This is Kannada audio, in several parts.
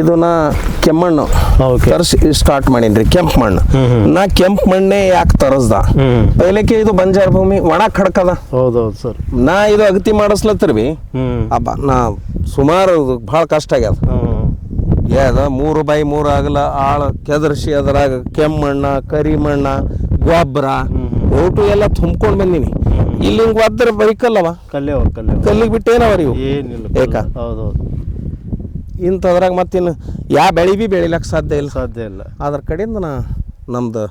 ಇದು ನಾ ಕೆಮ್ಮಣ್ಣು. ತರಿಸಿ ಸ್ಟಾರ್ಟ್ ಮಾಡೀನಿ ಕೆಂಪು ಮಣ್ಣು. ನಾ ಕೆಂಪು ಮಣ್ಣೆ ಯಾಕೆ ತರಸ್ದ? ಪೈಲಕ್ಕೆ ಇದು ಬಂಜಾರ ಭೂಮಿ ಒಣ ಖಡ್ಕದ. ಹೌದೌದು ಸರ್. ನಾ ಇದು ಅಗತಿ ಮಾಡಿಸ್ಲತ್ತಿರ್ ಬಿ ಹ್ಮ್. ಅಬ್ಬ ನಾ ಸುಮಾರು ಭಾಳ ಕಷ್ಟ ಆಗ್ಯದ. ಯಾವ ಯಾದ ಮೂರು ಬೈ ಮೂರು ಆಗಲ ಆಳ ಕೆದರ್ಸಿ ಅದ್ರಾಗ ಕೆಮ್ಮಣ್ಣ ಕರಿ ಮಣ್ಣ ಗೊಬ್ಬರ ಓಟು ಎಲ್ಲ ತುಂಬ್ಕೊಂಡು ಬಂದೀನಿ. ಇಲ್ಲಿ ಹಿಂಗೆ ಒದ್ರ ಬೈಕಲ್ಲವ ಕಲ್ಲೇವ ಕಲ್ಲೆ ಕಲ್ಲಿಗೆ ಬಿಟ್ಟು ಏನವ ಇವು ಏನಿಲ್ಲ ಏಕ? ಹೌದೌದು. ಇಂಥದ್ರಾಗ ಮತ್ತಿನ್ನು ಯಾ ಬೆಳೆ ಬಿ ಬೆಳಿಲಕ್ಕೆ ಸಾಧ್ಯ ಇಲ್ಲ. ಸಾಧ್ಯ ಇಲ್ಲ. ಅದ್ರ ಕಡೆಯಿಂದ ನಾ ನಮ್ದು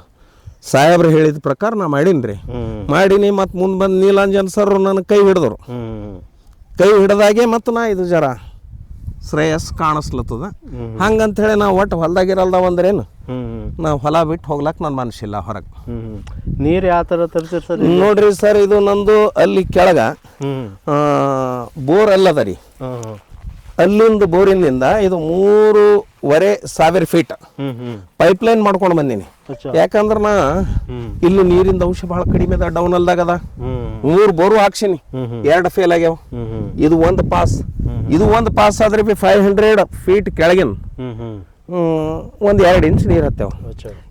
ಸಾಹೇಬ್ರು ಹೇಳಿದ ಪ್ರಕಾರ ನಾ ಮಾಡೀನಿ ರೀ. ಹ್ಮ್. ಮಾಡೀನಿ ಮತ್ತು ಮುಂದೆ ಬಂದು ನೀಲಾಂಜನ್ ಸರ್ ನನಗೆ ಕೈ ಹಿಡಿದ್ರು. ಹ್ಮ್. ಕೈ ಹಿಡ್ದಾಗೆ ಮತ್ತು ನಾ ಇದು ಜರ ಶ್ರೇಯಸ್ ಕಾಣಿಸ್ಲತ್ತದ. ಹಂಗಂತ ಹೇಳಿ ನಾವು ಒಟ್ಟು ಹೊಲ್ದಾಗಿರಲ್ದ ಒಂದ್ರೇನು ಹ್ಮ್ ನಾವು ಹೊಲ ಬಿಟ್ಟು ಹೋಗ್ಲಕ್ಕೆ ನನ್ನ ಮನಸ್ಸಿಲ್ಲ ಹೊರಗೆ. ನೀರು ಯಾವ ಥರ ತರ್ತೀರಿ ಸರ್ ನೋಡ್ರಿ ಸರ್ ಇದು ನಂದು ಅಲ್ಲಿ ಕೆಳಗ ಬೋರ್ ಅಲ್ಲದ ರೀ. ಅಲ್ಲಿಂದ ಬೋರಿನಿಂದ ಇದು ಮೂರುವರೆ ಸಾವಿರ ಫೀಟ್ ಪೈಪ್ ಲೈನ್ ಪೈಪ್ಲೈನ್ ಮಾಡ್ಕೊಂಡು ಬಂದೀನಿ. ಯಾಕಂದ್ರ ನಾ ಇಲ್ಲಿ ನೀರಿಂದ ಅಂಶ ಬಹಳ ಕಡಿಮೆ ಅದ ಡೌನ್ ಅಲ್ದಾಗದ ಮೂರು ಬೋರು ಹಾಕ್ಸೀನಿ. ಎರಡು ಫೇಲ್ ಆಗ್ಯಾವ. ಇದು ಒಂದು ಪಾಸ್ ಇದು ಒಂದು ಪಾಸ್ ಆದ್ರೆ ಬಿ ಫೈವ್ ಹಂಡ್ರೆಡ್ ಫೀಟ್ ಕೆಳಗಿನ. ಒಂದು ಎರಡು ಇಂಚ್ ನೀರು ಹತ್ತೇವ.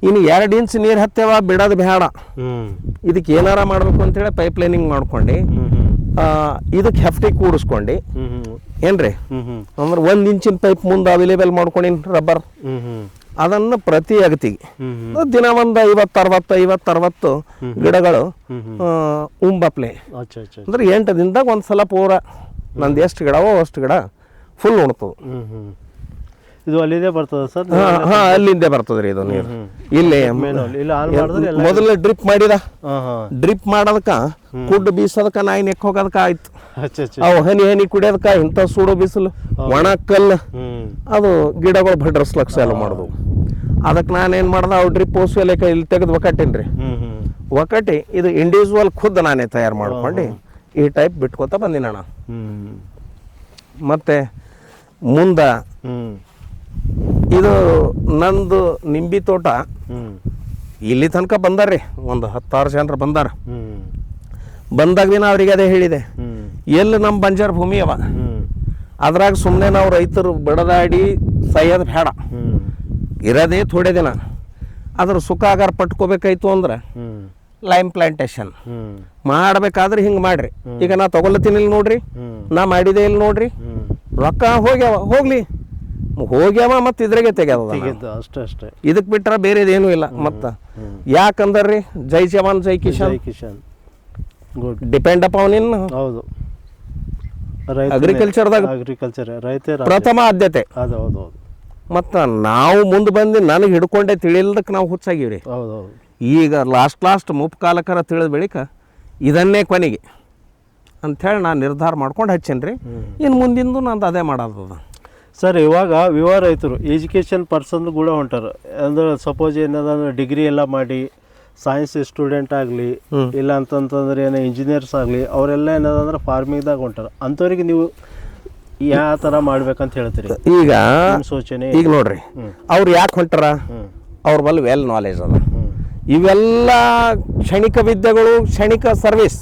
ಇನ್ನು ಎರಡು ಇಂಚ್ ನೀರು ಹತ್ತೇವ ಬಿಡೋದು ಬೇಡ ಇದಕ್ಕೆ ಏನಾರ ಮಾಡ್ಬೇಕು ಅಂತೇಳಿ ಪೈಪ್ಲೈನಿಂಗ್ ಮಾಡ್ಕೊಂಡು. ಹ್ಮ್ ಹ್ಮ್. ಇದಕ್ಕೆ ಹೆಫ್ಟಿ ಕೂಡಿಸ್ಕೊಂಡು. ಏನ್ರಿ? ಅಂದ್ರೆ ಒಂದ್ ಇಂಚಿನ ಪೈಪ್ ಮುಂದೆ ಅವೈಲೇಬಲ್ ಮಾಡ್ಕೊಂಡಿನಿ ರಬ್ಬರ್ ಅದನ್ನ ಪ್ರತಿ ಅಗತಿಗೆ. ದಿನ ಒಂದು ಐವತ್ತು ಅರವತ್ತು ಐವತ್ತು ಅರವತ್ತು ಗಿಡಗಳು ಉಂಬಪ್ಲೆ. ಅಂದ್ರೆ ಎಂಟು ದಿನದಾಗ ಒಂದ್ಸಲ ಪೂರ. ನಂದು ಎಷ್ಟು ಗಿಡವೋ ಅಷ್ಟು ಗಿಡ ಫುಲ್ ಉಣ್ತದೆ ಇದು ಅಲ್ಲಿದೆ ಬರ್ತದ ಸರ್? ಹಾ ಹಾಂ ಅಲ್ಲಿಂದೇ ಬರ್ತದೆ ರೀ ಇದು ನೀರು. ಇಲ್ಲಿ ಇಲ್ಲ ಆನ್ ಮಾಡಿದ್ರೆ ಎಲ್ಲ ಮೊದಲು ಡ್ರಿಪ್ ಮಾಡಿದ. ಹಾಂ ಹಾಂ. ಡ್ರಿಪ್ ಮಾಡೋದಕ್ಕ ಕುಡ್ಡು ಬೀಸೋದಕ್ಕ ನಾಯಿ ನೆಕ್ ಹೋಗೋದಕ್ಕ ಆಯ್ತು. ಅಚ್ಚ ಅಚ್ಚಾ. ಅವು ಹನಿ ಹನಿ ಕುಡಿಯೋದಕ್ಕ ಇಂಥ ಸೂಡು ಬಿಸಿಲು. ಒಣ ಕಲ್ಲು. ಅದು ಗಿಡಗಳು ಭಡ್ರಸ್ಲಕ್ ಎಲ್ಲ ಮಾಡೋದು. ಅದಕ್ಕೆ ನಾನೇನು ಮಾಡ್ದೆ ಅವು ಡ್ರಿಪ್ ಓಸುವಲೆಕ್ಕ ಇಲ್ಲಿ ತೆಗೆದು ಒಕ್ಕಟ್ಟೀನಿ ರೀ ಹ್ಮ್. ಇದು ಇಂಡಿವಿಜುವಲ್ ಖುದ್ದು ನಾನೇ ತಯಾರು ಮಾಡ್ಕೊಂಡು ಈ ಟೈಪ್ ಬಿಟ್ಕೋತ ಬಂದಿನ ಅಣ್ಣ ಮತ್ತು ಮುಂದೆ ಇದು ನಂದು ನಿಂಬಿ ತೋಟ. ಇಲ್ಲಿ ತನಕ ಬಂದಾರ್ರಿ ಒಂದು ಹತ್ತಾರು ಜನರು ಬಂದಾರ. ಬಂದಾಗ ನಾ ಅವ್ರಿಗೆ ಅದೇ ಹೇಳಿದೆ ಎಲ್ಲಿ ನಮ್ಮ ಬಂಜಾರ ಭೂಮಿ ಅವ. ಅದ್ರಾಗ ಸುಮ್ಮನೆ ನಾವು ರೈತರು ಬಡದಾಡಿ ಸೈಯದ್ ಬೇಡ ಇರೋದೇ ಥೋಡೆ ದಿನ. ಅದ್ರ ಸುಖ ಆಗಾರ ಪಟ್ಕೋಬೇಕಾಯ್ತು ಅಂದ್ರೆ ಲೈಮ್ ಪ್ಲಾಂಟೇಶನ್ ಮಾಡಬೇಕಾದ್ರೆ ಹಿಂಗೆ ಮಾಡ್ರಿ. ಈಗ ನಾ ತಗೊಳತ್ತೀನಿ ಇಲ್ಲಿ ನೋಡ್ರಿ. ನಾ ಮಾಡಿದೆ ಇಲ್ಲಿ ನೋಡ್ರಿ. ರೊಕ್ಕ ಹೋಗ್ಯಾವ ಹೋಗ್ಲಿ. ಹೋಗ್ಯಾವ ಮತ್ತೆ ಇದ್ರಾಗೆ ತೆಗೆದ ಅಷ್ಟೇ ಅಷ್ಟೇ. ಇದಕ್ಕೆ ಬಿಟ್ರೆ ಏನೂ ಇಲ್ಲ ಮತ್ತು. ಯಾಕಂದ್ರಿ ಜೈ ಜವಾನ್ ಜೈ ಕಿಶನ್. ಗುಡ್ ಡಿಪೆಂಡ್ ಅಪಾನ್ ಇನ್ ಹೌದು. ಅಗ್ರಿಕಲ್ಚರ್ದಾಗ ಅಗ್ರಿಕಲ್ಚರ್ ರೈತ ಪ್ರಥಮ ಆದ್ಯತೆ. ಅದು ಹೌದು ಹೌದು. ಮತ್ತು ನಾವು ಮುಂದೆ ಬಂದು ನನಗೆ ಹಿಡ್ಕೊಂಡೆ ತಿಳಿಲ್ದಕ್ಕೆ ನಾವು ಹುಚ್ಚಾಗಿವ್ರಿ. ಹೌದು ಹೌದು. ಈಗ ಲಾಸ್ಟ್ ಲಾಸ್ಟ್ ಮುಪ್ ಕಾಲಕರ ತಿಳಿದ ಬಳಿಕ ಇದನ್ನೇ ಕೊನೆಗೆ ಅಂಥೇಳಿ ನಾನು ನಿರ್ಧಾರ ಮಾಡ್ಕೊಂಡು ಹಚ್ಚೇನಿ ರೀ ಇನ್ನು ಮುಂದಿಂದು ನಂದು ಅದೇ ಮಾಡೋದದ ಸರ್ ಇವಾಗ ವಿವಾಹ ರೈತರು ಎಜುಕೇಷನ್ ಪರ್ಸನ್ ಕೂಡ ಹೊಂಟಾರ ಅಂದ್ರೆ ಸಪೋಸ್ ಏನದಂದ್ರೆ ಡಿಗ್ರಿ ಎಲ್ಲ ಮಾಡಿ ಸೈನ್ಸ್ ಸ್ಟೂಡೆಂಟ್ ಆಗಲಿ ಇಲ್ಲ ಅಂತಂತಂದ್ರೆ ಏನೋ ಇಂಜಿನಿಯರ್ಸ್ ಆಗಲಿ ಅವರೆಲ್ಲ ಏನದಂದ್ರೆ ಫಾರ್ಮಿಂಗ್ದಾಗ ಹೊಂಟಾರ ಅಂಥವ್ರಿಗೆ ನೀವು ಯಾವ ಥರ ಮಾಡ್ಬೇಕಂತ ಹೇಳ್ತೀರಿ? ಈಗ ಸೂಚನೆ ಈಗ ನೋಡ್ರಿ ಅವ್ರು ಯಾಕೆ ಹೊಂಟಾರ? ಅವ್ರ ಬಲ್ಲಿ ವೆಲ್ ನಾಲೆಜ್ ಅದ. ಇವೆಲ್ಲ ಕ್ಷಣಿಕ ವಿದ್ಯೆಗಳು ಕ್ಷಣಿಕ ಸರ್ವಿಸ್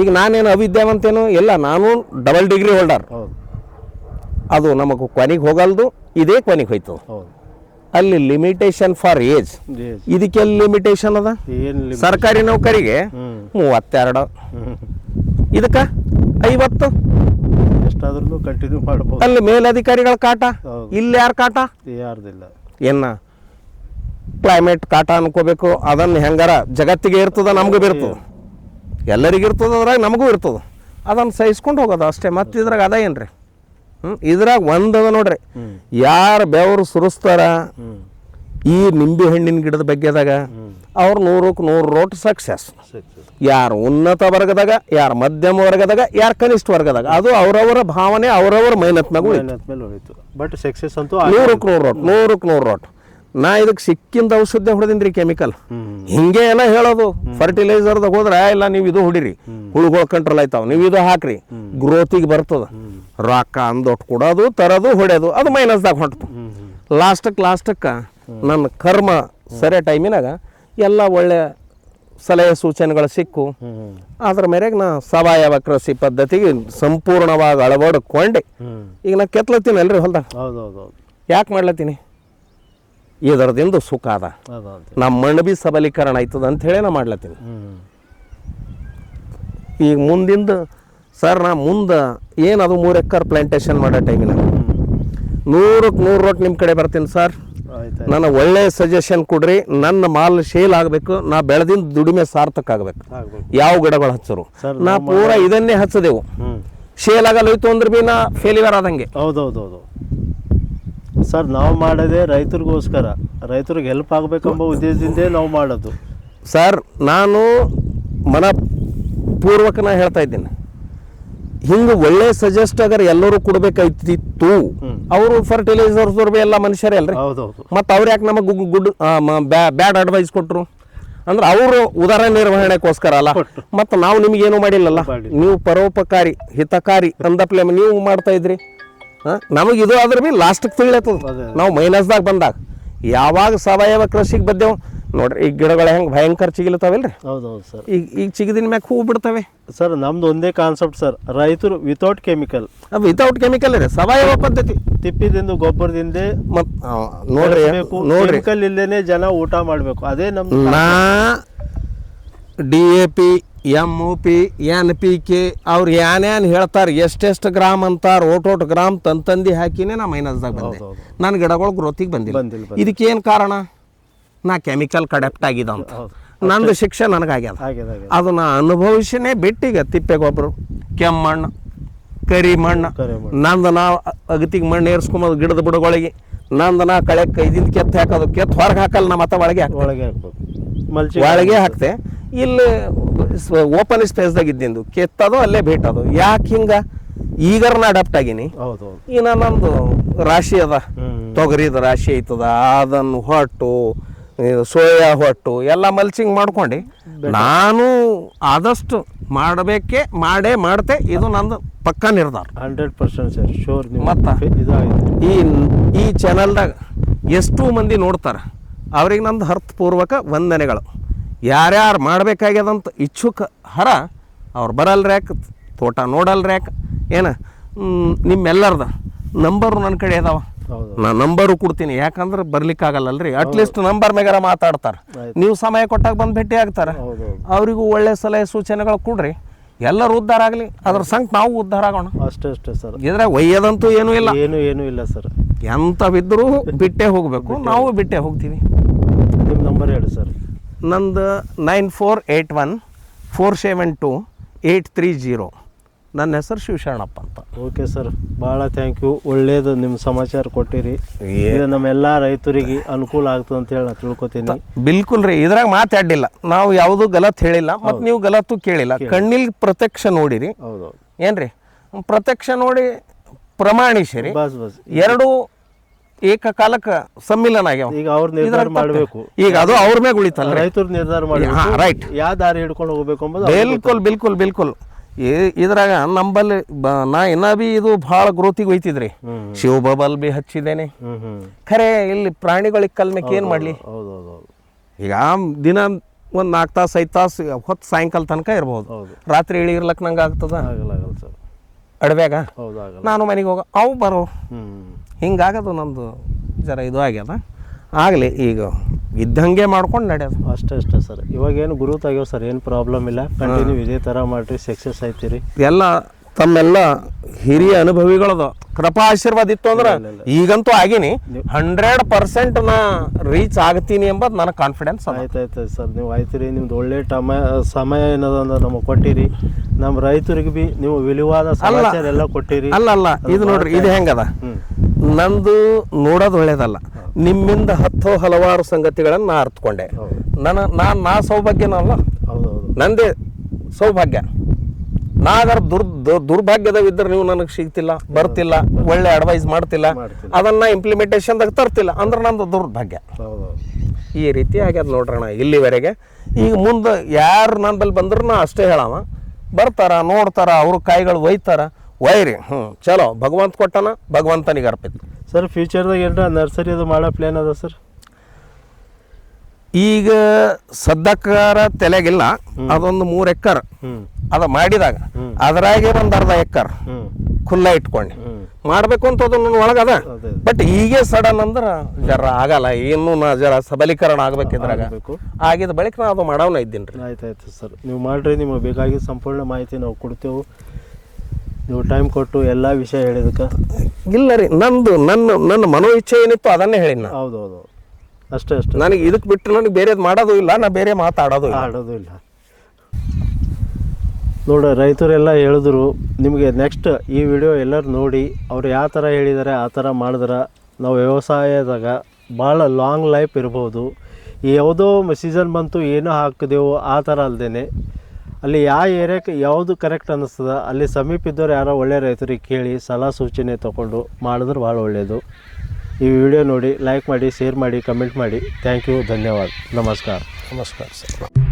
ಈಗ ನಾನೇನು ಅವಿದ್ಯಾವಂತೇನು ಇಲ್ಲ ನಾನು ಡಬಲ್ ಡಿಗ್ರಿ ಹೋಲ್ಡರ್ ಹೌದು. ಅದು ನಮಗೆ ಕೊನೆಗೆ ಹೋಗಲ್ದು ಇದೇ ಕೊನೆಗೆ ಹೋಯ್ತು. ಅಲ್ಲಿ ಲಿಮಿಟೇಷನ್ ಫಾರ್ ಏಜ್ ಇದಕ್ಕೆಲ್ಲಿ ಲಿಮಿಟೇಷನ್ ಅದ? ಸರ್ಕಾರಿ ನೌಕರಿಗೆ ಮೂವತ್ತೆರಡು. ಇದಕ್ಕೆ ಐವತ್ತು. ಎಷ್ಟಾದ್ರೂ ಕಂಟಿನ್ಯೂ ಅಲ್ಲಿ ಮೇಲಧಿಕಾರಿಗಳ ಕಾಟ. ಇಲ್ಲಿ ಯಾರ ಕಾಟ? ಯಾರ್ದಿಲ್ಲ. ಏನ? ಕ್ಲೈಮೇಟ್ ಕಾಟ ಅನ್ಕೋಬೇಕು ಅದನ್ನು ಹೆಂಗಾರ ಜಗತ್ತಿಗೆ ಇರ್ತದ ನಮಗೂ ಬಿರ್ತದ. ಎಲ್ಲರಿಗೂ ಇರ್ತದ ಅದ್ರಾಗ ನಮಗೂ ಇರ್ತದ. ಅದನ್ನು ಸಹಿಸ್ಕೊಂಡು ಹೋಗೋದು ಅಷ್ಟೇ. ಮತ್ತೆ ಇದ್ರಾಗ ಅದ ಏನ್ರಿ? ಇದ್ರಾಗ ಒಂದದ ನೋಡ್ರಿ. ಯಾರು ಬೆವರು ಸುರಿಸ್ತಾರ ಈ ನಿಂಬೆ ಹಣ್ಣಿನ ಗಿಡದ ಬಗ್ಗೆದಾಗ ಅವ್ರು ನೂರಕ್ಕೆ ನೂರು ರೋಟ್ ಸಕ್ಸಸ್ ಯಾರು ಉನ್ನತ ವರ್ಗದಾಗ ಯಾರು ಮಧ್ಯಮ ವರ್ಗದಾಗ ಯಾರು ಕನಿಷ್ಠ ವರ್ಗದಾಗ ಅದು ಅವರವರ ಭಾವನೆ ಅವರವರ ಮೈನತ್ ಮ್ಯಾಗ ಮೇಲೆ ಬಟ್ ಸಕ್ಸಸ್ ಅಂತೂ ನೂರಕ್ಕೆ ನೂರು ರೋಟ್ ನೂರಕ್ಕೆ ನೂರು ರೋಟ್. ನಾ ಇದಕ್ಕೆ ಸಿಕ್ಕಿಂದ ಔಷಧ ಹೊಡೆದಿನಿ ರೀ ಕೆಮಿಕಲ್. ಹಿಂಗೆ ಎಲ್ಲ ಹೇಳೋದು. ಫರ್ಟಿಲೈಸರ್ ಹೋದ್ರೆ ಇಲ್ಲ ನೀವು ಇದು ಹೊಡಿರಿ. ಹುಳುಗಳು ಕಂಟ್ರೋಲ್ ಆಯ್ತಾವ. ನೀವು ಇದು ಹಾಕ್ರಿ. ಗ್ರೋತಿಗೆ ಬರ್ತದ. ರೊಕ್ಕ ಅಂದೊಟ್ಟು ಕೊಡೋದು ತರೋದು ಹೊಡೆಯೋದು ಅದು ಮೈನಸ್ದಾಗ ಹೊಂಟು ಲಾಸ್ಟಕ್ಕೆ ಲಾಸ್ಟಕ್ಕೆ ನನ್ನ ಕರ್ಮ ಸರಿಯ ಟೈಮಿನಾಗ ಎಲ್ಲ ಒಳ್ಳೆ ಸಲಹೆ ಸೂಚನೆಗಳು ಸಿಕ್ಕು. ಅದ್ರ ಮೇರೆಗೆ ನಾ ಸಾವಯವ ಕೃಷಿ ಪದ್ಧತಿಗೆ ಸಂಪೂರ್ಣವಾಗಿ ಅಳವಡಿಕೊಂಡೆ. ಈಗ ನಾ ಕೆತ್ಲತ್ತೀನಿ ಅಲ್ರಿ ಹೊಲ್ದಾಗ. ಯಾಕೆ ಮಾಡ್ಲತ್ತೀನಿ? ಇದರದಿಂದ ಸುಖ ಅದ. ನಮ್ಮ ಮಣ್ಣು ಬಿ ಸಬಲೀಕರಣ ಆಯ್ತದ ಅಂತ ಹೇಳಿ ನಾ ಮಾಡ್ಲತ್ತೀನಿ. ಈಗ ಮುಂದಿಂದ ಸರ್ ನಾ ಮುಂದೆ ಏನದು ಮೂರು ಎಕರ್ ಪ್ಲಾಂಟೇಶನ್ ಮಾಡೋ ಟೈಮಿನ ನೂರಕ್ಕೆ ನೂರು ರೋಟ್ ನಿಮ್ಮ ಕಡೆ ಬರ್ತೀನಿ ಸರ್. ನನ್ನ ಒಳ್ಳೆ ಸಜೆಷನ್ ಕೊಡ್ರಿ ನನ್ನ ಮಾಲ್ ಶೇಲ್ ಆಗಬೇಕು ನಾ ಬೆಳೆದಿಂದ ದುಡಿಮೆ ಸಾರ್ಥಕ ಆಗ್ಬೇಕು. ಯಾವ ಗಿಡಗಳು ಹಚ್ಚರು? ನಾ ಪೂರಾ ಇದನ್ನೇ ಹಚ್ಚದೆವು. ಶೇಲ್ ಆಗಲ್ಲ ಹೋಯ್ತು ಅಂದ್ರೆ ಬಿ ನಾ ಫೇಲ್ಯೂರ್ ಆದಂಗೆ. ಹೌದೌದು ಹೌದು ಸರ್ ನಾವು ಮಾಡೋದೇ ರೈತರಿಗೋಸ್ಕರ. ರೈತರಿಗೆ ಹೆಲ್ಪ್ ಆಗಬೇಕೆಂಬ ಉದ್ದೇಶದಿಂದೇ ನಾವು ಮಾಡೋದು. ಸರ್ ನಾನು ಮನ ಪೂರ್ವಕನ ನಾ ಹೇಳ್ತಾ ಇದ್ದೀನಿ. ಹಿಂಗೆ ಒಳ್ಳೆ ಸಜೆಸ್ಟ್ ಆಗರ ಎಲ್ಲರೂ ಕೊಡ್ಬೇಕಾಯ್ತಿತ್ತು. ಅವರು ಫರ್ಟಿಲೈಸರ್ಸ್ ಎಲ್ಲ ಮನುಷ್ಯರೇ ಅಲ್ರಿ? ಹೌದು ಮತ್ತು ಅವ್ರು ಯಾಕೆ ನಮಗೆ ಗುಡ್ ಬ್ಯಾಡ್ ಅಡ್ವೈಸ್ ಕೊಟ್ಟರು ಅಂದ್ರೆ ಅವರು ಉದಾರ ನಿರ್ವಹಣೆಗೋಸ್ಕರ ಅಲ್ಲ. ಮತ್ತು ನಾವು ನಿಮಗೇನು ಮಾಡಿಲ್ಲಲ್ಲ? ಮಾಡಿಲ್ಲ. ನೀವು ಪರೋಪಕಾರಿ ಹಿತಕಾರಿ ಅಂದಪ್ಲೆ ನೀವು ಮಾಡ್ತಾ ಇದ್ರಿ. ನಮಗೆ ಇದು ಆದ್ರೆ ಬಿ ಲಾಸ್ಟಿಗೆ ತಿಳಿಯತ್ತದ ಅದೇ. ನಾವು ಮೈನಸ್ದಾಗ ಬಂದಾಗ. ಯಾವಾಗ ಸಾವಯವ ಕೃಷಿಗೆ ಬದ್ದೇವು ನೋಡ್ರಿ ಈ ಗಿಡಗಳು ಹೆಂಗೆ ಭಯಂಕರ ಚಿಗਿਲತಾವೆಲ್ರಿ ಹೌದು ಹೌದು ಸರ್. ಈಗ ಈಗ ಚಿಗಿದಿನ ಮ್ಯಾಗ ಹೂ ಬಿಡ್ತವೆ. ಸರ್ ನಮ್ದು ಒಂದೇ ಕಾನ್ಸೆಪ್ಟ್ ಸರ್ ರೈತರು ವಿತೌಟ್ ಕೆಮಿಕಲ್ ವಿತೌಟ್ ಕೆಮಿಕಲ್ ರೀ ಸಾವಯವ ಪದ್ಧತಿ. ತಿಪ್ಪಿದಿಂದ ಗೊಬ್ಬರದಿಂದ ನೋಡ್ರಿ ನೋಡ್ರಿ. ಕೆಮಿಕಲ್ ಇಲ್ದೇನೆ ಜನ ಊಟ ಮಾಡಬೇಕು. ಅದೇ ನಮ್ಮ ನಾ D A P M O P N P K ಅವ್ರು ಏನೇನು ಹೇಳ್ತಾರೆ ಎಷ್ಟೆಷ್ಟು ಗ್ರಾಮ್ ಅಂತಾರೆ ಓಟೋಟ್ ಗ್ರಾಮ್ ತಂತಂದಿ ಹಾಕಿನೇ ನಾ ಮೈನಸ್ದಾಗ ಬಂದೆ. ನನ್ನ ಗಿಡಗಳು ಗ್ರೋತಿಗೆ ಬಂದಿಲ್ಲ. ಇದಕ್ಕೇನು ಕಾರಣ? ನಾ ಕೆಮಿಕಲ್ ಕಡೆಪ್ಟ್ ಆಗಿದ ಅಂತ. ನಂದು ಶಿಕ್ಷೆ ನನಗಾಗ್ಯದ. ಅದು ನಾ ಅನುಭವಿಸಿನೇ ಬಿಟ್ಟಿಗ ತಿಪ್ಪೆ ಗೊಬ್ಬರ ಕೆಮ್ಮಣ್ಣು ಕರಿ ಮಣ್ಣು ನಂದು ನಾ ಅಗತಿಗೆ ಮಣ್ಣು ಏರ್ಸ್ಕೊಂಬೋದು ಗಿಡದ ಬುಡಗಳಿಗೆ. ನಂದು ನಾ ಕಳೆ ಕೈದಿಂದ ಕೆತ್ತ ಹಾಕೋದು ಕೆತ್ತ ಹೊರಗೆ ಹಾಕಲ್ಲ ನಮ್ಮ ಮತ್ತೆ ಒಳಗೆ ಒಳಗೆ ಒಳಗೆ ಹಾಕ್ತೆ. ಇಲ್ಲಿ ಓಪನ್ ಸ್ಪೇಸ್ದಾಗ ಇದ್ದಿಂದು ಕೆತ್ತದು ಅಲ್ಲೇ ಭೇಟದು. ಯಾಕೆ ಹಿಂಗ? ಈಗರ ನಾ ಅಡಾಪ್ಟ್ ಆಗಿನಿ. ಹೌದು ಇನ್ನು ನಂದು ರಾಶಿ ಅದ. ತೊಗರಿದ ರಾಶಿ ಐತದ. ಅದನ್ನು ಹೊಟ್ಟು ಸೋಯಾ ಹೊಟ್ಟು ಎಲ್ಲ ಮಲ್ಚಿಂಗ್ ಮಾಡ್ಕೊಂಡು. ನಾನು ಆದಷ್ಟು ಮಾಡಬೇಕೆ ಮಾಡೇ ಮಾಡ್ತೆ. ಇದು ನಂದು ಪಕ್ಕ ನಿರ್ಧಾರ. ಹಂಡ್ರೆಡ್ ಪರ್ಸೆಂಟ್ ಸರ್ ಶೋರ್ ಮತ್ತು ಈ ಈ ಚಾನಲ್ದಾಗ ಎಷ್ಟು ಮಂದಿ ನೋಡ್ತಾರೆ. ಅವ್ರಿಗೆ ನಂದು ಅರ್ಥಪೂರ್ವಕ ವಂದನೆಗಳು. ಯಾರ್ಯಾರು ಮಾಡಬೇಕಾಗ್ಯದಂತ ಇಚ್ಛುಕ ಹರ ಅವ್ರು ಬರಲ್ರ್ಯಾಕ ತೋಟ ನೋಡಲ್ರ್ಯಾಕ ಏನ? ಏನು ನಿಮ್ಮೆಲ್ಲರ್ದ ನಂಬರು ನನ್ನ ಕಡೆ ಅದಾವ. ನಾ ನಂಬರು ಕೊಡ್ತೀನಿ. ಯಾಕಂದ್ರೆ ಬರ್ಲಿಕ್ಕಾಗಲ್ಲಲ್ರಿ? ಅಟ್ಲೀಸ್ಟ್ ನಂಬರ್ ಮೇಗರ ಮಾತಾಡ್ತಾರೆ. ನೀವು ಸಮಯ ಕೊಟ್ಟಾಗ ಬಂದು ಭೇಟಿ ಆಗ್ತಾರೆ. ಅವರಿಗೂ ಒಳ್ಳೆ ಸಲಹೆ ಸೂಚನೆಗಳು ಕೊಡ್ರಿ. ಎಲ್ಲರೂ ಉದ್ಧಾರ ಆಗಲಿ. ಅದ್ರ ಸಂಗ ನಾವು ಉದ್ಧಾರ ಆಗೋಣ. ಅಷ್ಟೇ ಅಷ್ಟೇ ಸರ್. ಇದ್ರೆ ಒಯ್ಯದಂತೂ ಏನೂ ಇಲ್ಲ. ಏನು ಏನು ಇಲ್ಲ ಸರ್. ಎಂಥವಿದ್ರೂ ಬಿಟ್ಟೆ ಹೋಗಬೇಕು. ನಾವು ಬಿಟ್ಟೆ ಹೋಗ್ತೀವಿ. ನಿಮ್ಮ ನಂಬರ್ ಹೇಳಿ ಸರ್. ನಂದು nine four eight one four seven two eight three zero. ನನ್ನ ಹೆಸರು ಶಿವಶರಣಪ್ಪ ಅಂತ. ಓಕೆ ಸರ್ ಭಾಳ ಥ್ಯಾಂಕ್ ಯು ಒಳ್ಳೇದು ನಿಮ್ಮ ಸಮಾಚಾರ ಕೊಟ್ಟಿರಿ. ಇದು ನಮ್ಮೆಲ್ಲ ರೈತರಿಗೆ ಅನುಕೂಲ ಆಗ್ತದೆ ಅಂತ ಹೇಳಿ ನಾನು ತಿಳ್ಕೊತೀನಿ. ಬಿಲ್ಕುಲ್ ರೀ ಇದ್ರಾಗ ಮಾತಾಡಿಲ್ಲ ನಾವು ಯಾವುದು ಗಲತ್ ಹೇಳಿಲ್ಲ ಮತ್ತು ನೀವು ಗಲತ್ತು ಕೇಳಿಲ್ಲ. ಕಣ್ಣಿಲ್ ಪ್ರತ್ಯಕ್ಷ ನೋಡಿರಿ. ಹೌದು ಏನ್ರಿ? ಪ್ರತ್ಯಕ್ಷ ನೋಡಿ ಪ್ರಮಾಣಿಸಿರಿ. Bus bus. ಎರಡು ಏಕಕಾಲಕ್ಕೆ ಸಮ್ಮಿಲನ ಆಗ್ಯಾವ. ಈಗ ಅವ್ರ ನಿರ್ಧಾರ ಮಾಡಬೇಕು. ಈಗ ಅದು ಅವ್ರ ಮ್ಯಾಗ ಉಳಿತಲ್ಲ. ರೈತರು ನಿರ್ಧಾರ ಮಾಡಿ right. ಯಾವ ದಾರಿ ಹಿಡ್ಕೊಂಡು ಹೋಗ್ಬೇಕು ಅಂಬೋದು ಬಿಲ್ಕುಲ್ ಬಿಲ್ಕುಲ್ ಬಿಲ್ಕುಲ್. ಇದ್ರಾಗ ನಂಬಲ್ಲಿ ನಾ ಇನ್ನ ಬಿ ಇದು ಭಾಳ ಗ್ರೋತಿಗೆ ಒಯ್ತಿದ್ರಿ ಶಿವಬಲ್ ಶಿವ ಬಬಲ್ ಬಿ ಹಚ್ಚಿದ್ದೇನೆ ಖರೆ ಇಲ್ಲಿ ಪ್ರಾಣಿಗಳಿಗೆ ಕಲ್ಮೇಕ್ ಏನು ಮಾಡಲಿ? ಈಗ ದಿನ ಒಂದು ನಾಲ್ಕು ತಾಸು ಐದು ತಾಸು ಹೊತ್ತು ಸಾಯಂಕಾಲ ತನಕ ಇರ್ಬೋದು. ರಾತ್ರಿ ಇಳಿ ಇರ್ಲಕ್ ನಂಗೆ ಆಗ್ತದ? ಅಡವ್ಯಾಗ? ನಾನು ಮನೆಗೆ ಹೋಗ ಅವು ಬರೋ. ಹಿಂಗಾಗದು ನಮ್ಮದು ಜರ ಇದು ಆಗ್ಯದ. ಆಗಲಿ ಈಗ ಇದ್ದಂಗೆ ಮಾಡ್ಕೊಂಡು ನಡೆಯೋದು. ಅಷ್ಟೇ ಅಷ್ಟೇ ಸರ್. ಇವಾಗ ಏನು ಗುರುತ್ ಆಗ್ಯಾವ ಸರ್ ಏನು ಪ್ರಾಬ್ಲಮ್ ಇಲ್ಲ. ಕಂಟಿನ್ಯೂ ಇದೇ ಥರ ಮಾಡಿರಿ ಸಕ್ಸಸ್ ಆಯ್ತೀರಿ. ಎಲ್ಲ ತಮ್ಮೆಲ್ಲ ಹಿರಿಯ ಅನುಭವಿಗಳದು. ಕೃಪಾ ಆಶೀರ್ವಾದ ಇತ್ತು ಅಂದ್ರೆ ಈಗಂತೂ ಆಗಿನಿ. ಹಂಡ್ರೆಡ್ ಪರ್ಸೆಂಟ್ ನಾ ರೀಚ್ ಆಗ್ತೀನಿ ಎಂಬುದು ನನಗೆ ಕಾನ್ಫಿಡೆನ್ಸ್ ಆಯ್ತಾಯ್ತು ಆಯ್ತು ಆಯ್ತು ಸರ್. ನೀವು ಆಯ್ತೀರಿ ನಿಮ್ದು ಒಳ್ಳೆ ಟಮ ಸಮಯ ಏನದ ಅಂದ್ರೆ ನಮಗೆ ಕೊಟ್ಟಿರಿ. ನಮ್ಮ ರೈತರಿಗೆ ಬಿ ನೀವು ವಿಲುವಾದ ಸಮಾಚಾರ ಎಲ್ಲ ಕೊಟ್ಟಿರಿ. ಅಲ್ಲ ಅಲ್ಲ. ಇದು ನೋಡ್ರಿ ಇದು ಹೆಂಗದ? ನಂದು ನೋಡೋದು ಒಳ್ಳೇದಲ್ಲ. ನಿಮ್ಮಿಂದ ಹತ್ತು ಹಲವಾರು ಸಂಗತಿಗಳನ್ನು ನಾ ಅರ್ಥಕೊಂಡೆ ನನ್ನ ನಾನು ನಾ ಸೌಭಾಗ್ಯನಲ್ಲ? ನಂದೇ ಸೌಭಾಗ್ಯ. ನಾಗರ ಅದರ ದುರ್ ದುರ್ಭಾಗ್ಯದವಿದ್ರೆ ನೀವು ನನಗೆ ಸಿಗ್ತಿಲ್ಲ ಬರ್ತಿಲ್ಲ ಒಳ್ಳೆ ಅಡ್ವೈಸ್ ಮಾಡ್ತಿಲ್ಲ. ಅದನ್ನು ಇಂಪ್ಲಿಮೆಂಟೇಷನ್ದಾಗ ತರ್ತಿಲ್ಲ. ಅಂದ್ರೆ ನಂದು ದುರ್ಭಾಗ್ಯ. ಈ ರೀತಿ ಆಗ್ಯದ ನೋಡ್ರಣ ಇಲ್ಲಿವರೆಗೆ. ಈಗ ಮುಂದೆ ಯಾರು ನನ್ನ ಬಲ್ಲಿ ಬಂದ್ರು ನಾ ಅಷ್ಟೇ ಹೇಳವ. ಬರ್ತಾರ ನೋಡ್ತಾರ ಅವ್ರ ಕಾಯಿಗಳು ಒಯ್ತಾರ. ಒಯ್ರಿ ಹ್ಞೂ ಚಲೋ. ಭಗವಂತ ಕೊಟ್ಟನ ಭಗವಂತನಿಗೆ ಅರ್ಪಿತ. ಸರ್ ಫ್ಯೂಚರ್ದಾಗ ಏನಾರ ನರ್ಸರಿ ಅದು ಮಾಡೋ ಪ್ಲ್ಯಾನ್ ಅದ ಸರ್? ಈಗ ಸದ್ದಕ್ಕಾರ ತಲೆಗಿಲ್ಲ. ಅದೊಂದು ಮೂರು ಎಕ್ಕರ್. ಹ್ಞೂ ಅದ ಮಾಡಿದಾಗ. ಅದ್ರಾಗೆ ಒಂದು ಅರ್ಧ ಎಕ್ಕರ್. ಖುಲ್ಲ ಇಟ್ಕೊಂಡು. ಮಾಡಬೇಕು ಅಂತ ಅದನ್ನ ಒಳಗದ ಅದೇ. ಬಟ್ ಹೀಗೆ ಸಡನ್ ಅಂದ್ರೆ ಜರ ಆಗಲ್ಲ. ಇನ್ನೂ ನಾ ಜರ ಸಬಲೀಕರಣ ಆಗ್ಬೇಕಿದ್ರಾಗ. ಬೇಕು ಆಗಿದ ಬಳಿಕ ನಾ ಅದು ಮಾಡವನ ಇದ್ದೀನಿ ರೀ ಆಯ್ತಾಯ್ತು ಸರ್. ನೀವು ಮಾಡಿರಿ ನಿಮಗೆ ಬೇಕಾಗಿದ್ದ ಸಂಪೂರ್ಣ ಮಾಹಿತಿ ನಾವು ಕೊಡ್ತೇವೆ. ನೀವು ಟೈಮ್ ಕೊಟ್ಟು ಎಲ್ಲ ವಿಷಯ ಹೇಳಿದಕ್ಕೆ ಇಲ್ಲ ರೀ ನಂದು ನನ್ನ ನನ್ನ ಮನೋ ಇಚ್ಛೆ ಏನಿತ್ತು ಅದನ್ನೇ ಹೇಳಿನ ಹೌದು ಹೌದು. ಅಷ್ಟೇ ಅಷ್ಟೇ. ನನಗೆ ಇದಕ್ಕೆ ಬಿಟ್ಟು ನನಗೆ ಬೇರೆದು ಮಾಡೋದು ಇಲ್ಲ ನಾ ಬೇರೆ ಮಾತಾಡೋದು ಇಲ್ಲ. ಆಡೋದು ಇಲ್ಲ. ನೋಡ ರೈತರೆಲ್ಲ ಹೇಳಿದ್ರು ನಿಮಗೆ ನೆಕ್ಸ್ಟ್ ಈ ವಿಡಿಯೋ ಎಲ್ಲರೂ ನೋಡಿ ಅವ್ರು ಯಾವ ಥರ ಹೇಳಿದ್ದಾರೆ ಆ ಥರ ಮಾಡಿದ್ರೆ. ನಾವು ವ್ಯವಸಾಯದಾಗ ಭಾಳ ಲಾಂಗ್ ಲೈಫ್ ಇರ್ಬೋದು. ಈ ಯಾವುದೋ ಸೀಸನ್ ಬಂತು ಏನೋ ಹಾಕಿದೆವು ಆ ಥರ ಅಲ್ದೇನೆ. ಅಲ್ಲಿ ಯಾವ ಏರಿಯಾಕ್ಕೆ ಯಾವುದು ಕರೆಕ್ಟ್ ಅನ್ನಿಸ್ತದ, ಅಲ್ಲಿ ಸಮೀಪ ಇದ್ದವ್ರು ಯಾರೋ ಒಳ್ಳೆ ರೈತರಿಗೆ ಕೇಳಿ ಸಲಹಾ ಸೂಚನೆ ತೊಗೊಂಡು ಮಾಡಿದ್ರೆ ಭಾಳ ಒಳ್ಳೆಯದು ಈ ವಿಡಿಯೋ ನೋಡಿ ಲೈಕ್ ಮಾಡಿ ಶೇರ್ ಮಾಡಿ ಕಮೆಂಟ್ ಮಾಡಿ. ಥ್ಯಾಂಕ್ ಯು ಧನ್ಯವಾದ. ನಮಸ್ಕಾರ. ನಮಸ್ಕಾರ ಸರ್.